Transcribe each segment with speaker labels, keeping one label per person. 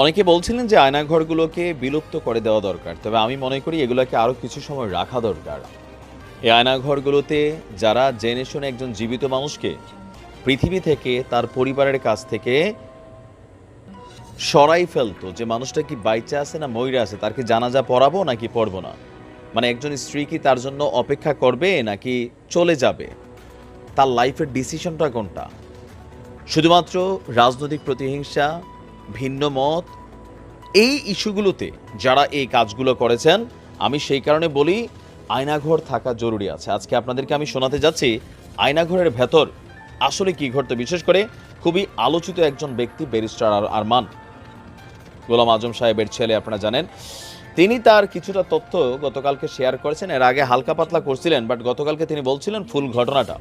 Speaker 1: অনেকে বলছিলেন যে আয়নাঘরগুলোকে বিলুপ্ত করে দেওয়া দরকার, তবে আমি মনে করি এগুলোকে আরও কিছু সময় রাখা দরকার। এই আয়নাঘরগুলোতে যারা জেনে শুনে একজন জীবিত মানুষকে পৃথিবী থেকে তার পরিবারের কাছ থেকে সরাই ফেলতো যে মানুষটা কি বাইচা আছে না ময়রা আছে? তার কি জানাজা পড়াবো নাকি পড়ব না? মানে একজন স্ত্রী কি তার জন্য অপেক্ষা করবে নাকি চলে যাবে? তার লাইফের ডিসিশনটা কোনটা? শুধুমাত্র রাজনৈতিক প্রতিহিংসা, ভিন্ন মত, এই ইস্যুগুলোতে যারা এই কাজগুলো করেছেন, আমি সেই কারণে বলি আয়নাঘর থাকা জরুরি আছে। আজকে আপনাদেরকে আমি শোনাতে যাচ্ছি আয়নাঘরের ভেতর আসলে কি ঘটতো। বিশেষ করে খুবই আলোচিত একজন ব্যক্তি ব্যারিস্টার আর আরমান। গোলাম আজম সাহেবের ছেলে, আপনারা জানেন। তিনি তার কিছুটা তথ্য গতকালকে শেয়ার করেছেন। এর আগে হালকা পাতলা করছিলেন বাট গতকালকে তিনি বলছিলেন ফুল ঘটনাটা।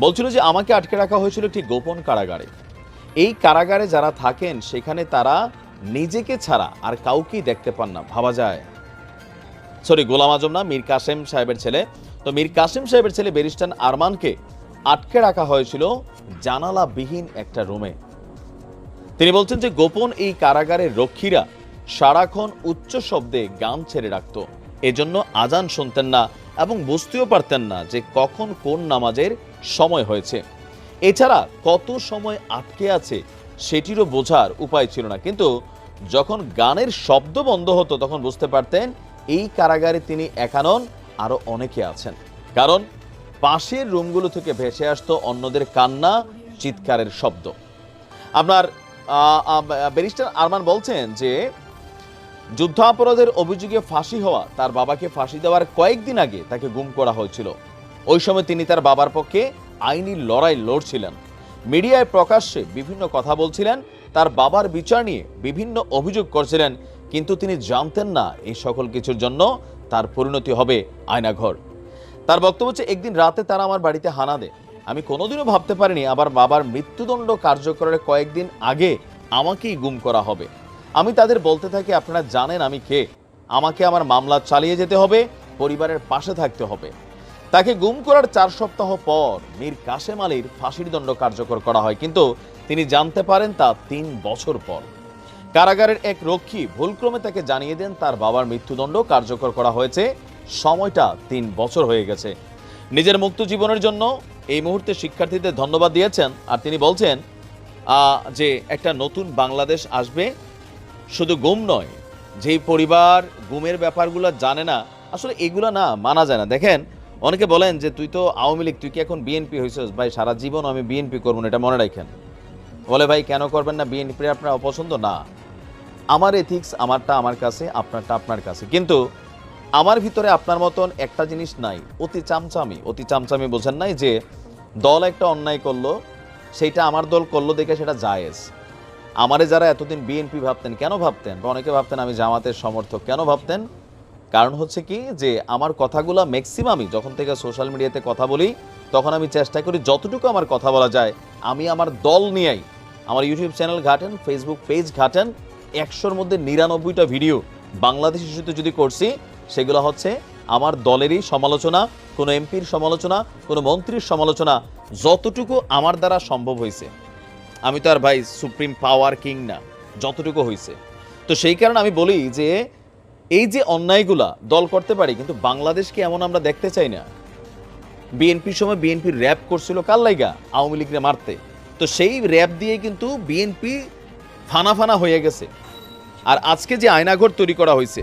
Speaker 1: বলছিল যে, আমাকে আটকে রাখা হয়েছিল একটি গোপন কারাগারে। এই কারাগারে যারা থাকেন, সেখানে তারা নিজেকে ছাড়া আর কাউকেই দেখতে পান না। ভাবা যায়। সরি, গোলাম আজম না, মীর কাসেম সাহেবের ছেলে। তো মীর কাসেম সাহেবের ছেলে ব্যারিস্টার আরমানকে আটকে রাখা হয়েছিল জানালাবিহীন একটা রুমে। তিনি বলছেন যে গোপন এই কারাগারের রক্ষীরা সারাক্ষণ উচ্চ শব্দে গান ছেড়ে রাখত। এজন্য আজান শুনতেন না এবং বুঝতেও পারতেন না যে কখন কোন নামাজের সময় হয়েছে। এছাড়া কত সময় আটকে আছে সেটিরও বোঝার উপায় ছিল না। কিন্তু যখন গানের শব্দ বন্ধ হতো তখন বুঝতে পারতেন এই কারাগারে তিনি একানন আরও অনেকে আছেন। কারণ পাশের রুমগুলো থেকে ভেসে আসতো অন্যদের কান্না, চিৎকারের শব্দ। আপনার ব্যারিস্টার আরমান বলছেন যে যুদ্ধাপরাধের অভিযোগে ফাঁসি হওয়া তার বাবাকে ফাঁসি দেওয়ার কয়েকদিন আগে তাকে গুম করা হয়েছিল। ওই সময় তিনি তার বাবার পক্ষে আইনি লড়াই লড়ছিলেন। মিডিয়ায় প্রকাশ্যে বিভিন্ন কথা বলছিলেন, তার বাবার বিচার নিয়ে বিভিন্ন অভিযোগ করছিলেন, কিন্তু তিনি জানতেন না এই সকল কিছুর জন্য তার পরিণতি হবে আয়নাঘর। তার বক্তব্য হচ্ছে, একদিন রাতে তারা আমার বাড়িতে হানা দেয়। আমি কোনোদিনও ভাবতে পারিনি আবার বাবার মৃত্যুদণ্ড কার্যকরের কয়েকদিন আগে আমাকেই গুম করা হবে। আমি তাদের বলতে থাকি, আপনারা জানেন আমি কে। আমাকে আমার মামলা চালিয়ে যেতে হবে, পরিবারের পাশে থাকতে হবে। তাকে গুম করার চার সপ্তাহ পর মীর কাশেম আলীর ফাঁসির দণ্ড কার্যকর করা হয়। কিন্তু তিনি জানতে পারেন তা তিন বছর পর। কারাগারের এক রক্ষী ভুলক্রমে তাকে জানিয়ে দেন, তার বাবার মৃত্যুদণ্ড কার্যকর করা হয়েছে। সময়টা তিন বছর হয়ে গেছে। নিজের মুক্ত জীবনের জন্য এই মুহূর্তে শিক্ষার্থীদের ধন্যবাদ দিয়েছেন। আর তিনি বলছেন যে একটা নতুন বাংলাদেশ আসবে শুধু গুম নয়, যেই পরিবার গুমের ব্যাপারগুলো জানে না, আসলে এগুলো না মানা যায় না। দেখেন, অনেকে বলেন যে তুই তো আওয়ামী লীগ, তুই কি এখন বিএনপি হয়েছিস ভাই, সারা জীবন আমি বিএনপি করব না, এটা মনে রাখেন। বলে, ভাই, কেন করবেন না? বিএনপি আপনার অপছন্দ? না। আমার এথিক্স আমারটা আমার কাছে, আপনারটা আপনার কাছে। কিন্তু আমার ভিতরে আপনার মতন একটা জিনিস নাই। অতি চামচামি অতি চামচামি বোঝেন নাই যে, দল একটা অন্যায় করল, সেইটা আমার দল করল দেখে সেটা জায়েজ। আমারে যারা এতদিন বিএনপি ভাবতেন, কেন ভাবতেন? বা অনেকে ভাবতেন আমি জামাতের সমর্থক, কেন ভাবতেন? কারণ হচ্ছে কি যে, আমার কথাগুলো ম্যাক্সিমামই যখন থেকে সোশ্যাল মিডিয়াতে কথা বলি, তখন আমি চেষ্টা করি যতটুকু আমার কথা বলা যায়, আমি আমার দল নিয়েই, আমার ইউটিউব চ্যানেল ঘাটেন ফেসবুক পেজ ঘাটেন, একশোর মধ্যে নিরানব্বইটা ভিডিও বাংলাদেশ ইস্যুতে যদি করছি সেগুলো হচ্ছে আমার দলেরই সমালোচনা, কোনো এমপির সমালোচনা, কোনো মন্ত্রীর সমালোচনা, যতটুকু আমার দ্বারা সম্ভব হয়েছে। আমি তো আর ভাই সুপ্রিম পাওয়ার কিং না, যতটুকু হয়েছে। তো সেই কারণে আমি বলি যে, এই যে অন্যায়গুলা দল করতে পারি, কিন্তু বাংলাদেশকে এমন আমরা দেখতে চাই না? বিএনপির সময় বিএনপি র্যাপ করছিল কার লাইগা? আওয়ামী লীগরে মারতে। তো সেই র্যাপ দিয়ে কিন্তু বিএনপি ফানা ফানা হয়ে গেছে। আর আজকে যে আয়নাঘর তৈরি করা হয়েছে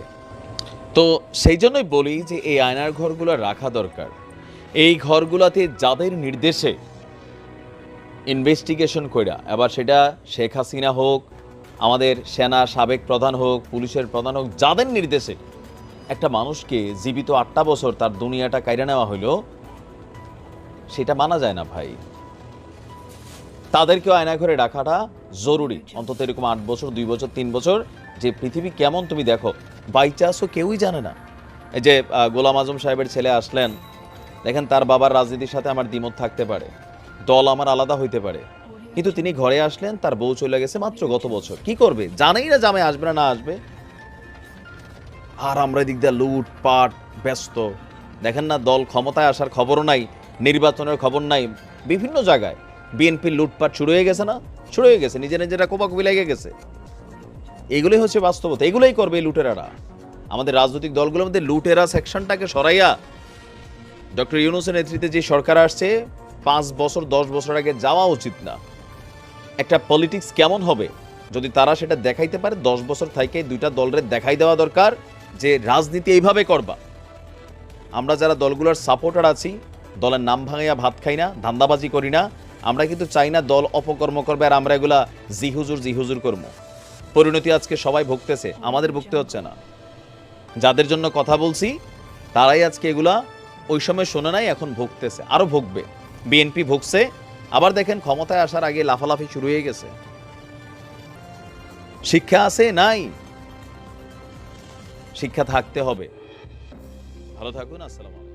Speaker 1: তো সেই জন্যই বলি যে এই আয়নার ঘরগুলো রাখা দরকার। এই ঘরগুলোতে যাদের নির্দেশে ইনভেস্টিগেশন কইরা, এবার সেটা শেখ হাসিনা হোক, আমাদের সেনা সাবেক প্রধান হোক, পুলিশের প্রধান হোক, যাদের নির্দেশে একটা মানুষকে জীবিত আটটা বছর তার দুনিয়াটা কাইরা নেওয়া হইল, সেটা মানা যায় না ভাই। তাদেরকেও আয়না ঘরে রাখাটা জরুরি। অন্তত এরকম আট বছর, দুই বছর, তিন বছর, যে পৃথিবী কেমন তুমি দেখো বাইচান্সও কেউই জানে না। এই যে গোলাম আজম সাহেবের ছেলে আসলেন, দেখেন তার বাবার রাজনীতির সাথে আমার দ্বিমত থাকতে পারে, দল আমার আলাদা হইতে পারে। কিন্তু তিনি ঘরে আসলেন, তার বউ চলে গেছে মাত্র গত বছর। কি করবে? জানেই না জামাই আসবে না না আসবে। আর আমরা এদিক দিয়ে লুটপাট, ব্যস্ত। দেখেন না, দল ক্ষমতায় আসার খবরও নাই, নির্বাচনের খবর নাই, বিভিন্ন জায়গায়। বিএনপির লুটপাট শুরু হয়ে গেছে না? শুরু হয়ে গেছে, নিজে নিজেরা কোপাকুপি লেগে গেছে। এগুলোই হচ্ছে বাস্তবতা, এগুলোই করবে এই লুটেরারা। আমাদের রাজনৈতিক দলগুলোর মধ্যে লুটেরা সেকশনটাকে সরাইয়া ডক্টর ইউনুসের নেতৃত্বে যে সরকার আসছে, পাঁচ বছর, দশ বছর আগে যাওয়া উচিত না। একটা পলিটিক্স কেমন হবে? যদি তারা সেটা দেখাইতে পারে, দশ বছর থেকে দুইটা দলের দেখাই দেওয়া দরকার যে রাজনীতি এইভাবে করবা। আমরা যারা দলগুলোর সাপোর্টার আছি, দলের নাম ভাঙাইয়া ভাত খাই না, ধান্দাবাজি করি না, আমরা কিন্তু চাই না দল অপকর্ম করবে আর আমরা এগুলা জিহুজুর জিহুজুর করব পরিণতি আজকে সবাই ভুগতেছে, আমাদের ভুগতে হচ্ছে না। যাদের জন্য কথা বলছি, তারাই আজকে এগুলা ওই সময় শোনে নাই, এখন ভুগতেছে, আরও ভুগবে। বিএনপি ভুগছে, আবার দেখেন ক্ষমতায় আসার আগে লাফালাফি শুরু হয়ে গেছে। শিক্ষা আছে? নাই। শিক্ষা থাকতে হবে। ভালো থাকুন, আসসালামু